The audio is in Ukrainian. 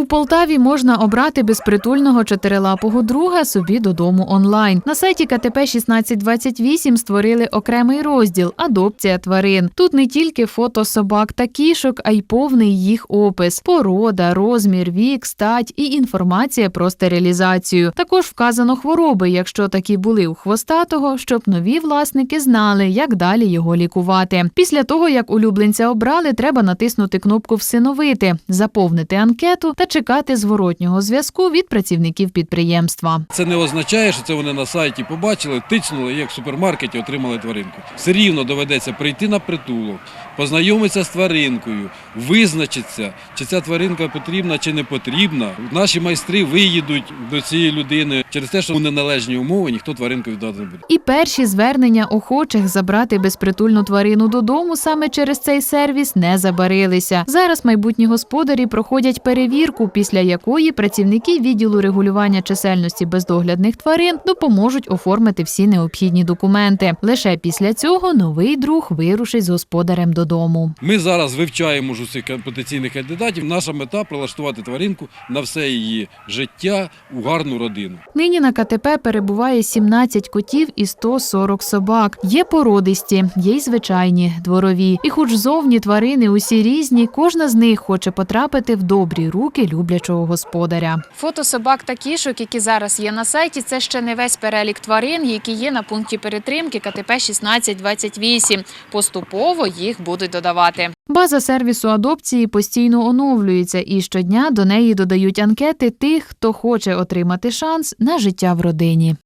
У Полтаві можна обрати безпритульного чотирилапого друга собі додому онлайн. На сайті КТП 1628 створили окремий розділ Адопція тварин. Тут не тільки фото собак та кішок, а й повний їх опис: порода, розмір, вік, стать і інформація про стерилізацію. Також вказано хвороби, якщо такі були у хвостатого, щоб нові власники знали, як далі його лікувати. Після того, як улюбленця обрали, треба натиснути кнопку Всиновити, заповнити анкету та чекати зворотнього зв'язку від працівників підприємства. Це не означає, що це вони на сайті побачили, тицнули, як в супермаркеті отримали тваринку. Все рівно доведеться прийти на притулок, познайомитися з тваринкою, визначитися, чи ця тваринка потрібна чи не потрібна. Наші майстри виїдуть до цієї людини через те, що у неналежні умови ніхто тваринку віддати не буде. І перші звернення охочих забрати безпритульну тварину додому саме через цей сервіс не забарилися. Зараз майбутні господарі проходять перевірку, після якої працівники відділу регулювання чисельності бездоглядних тварин допоможуть оформити всі необхідні документи. Лише після цього новий друг вирушить з господарем додому. Ми зараз вивчаємо ж усіх потенційних кандидатів. Наша мета прилаштувати тваринку на все її життя у гарну родину. Нині на КТП перебуває 17 котів і 140 собак. Є породисті, є й звичайні дворові. І хоч зовні тварини усі різні, кожна з них хоче потрапити в добрі руки люблячого господаря. Фото собак та кішок, які зараз є на сайті, це ще не весь перелік тварин, які є на пункті перетримки КТП 1628. Поступово їх будуть додавати. База сервісу адопції постійно оновлюється, і щодня до неї додають анкети тих, хто хоче отримати шанс на життя в родині.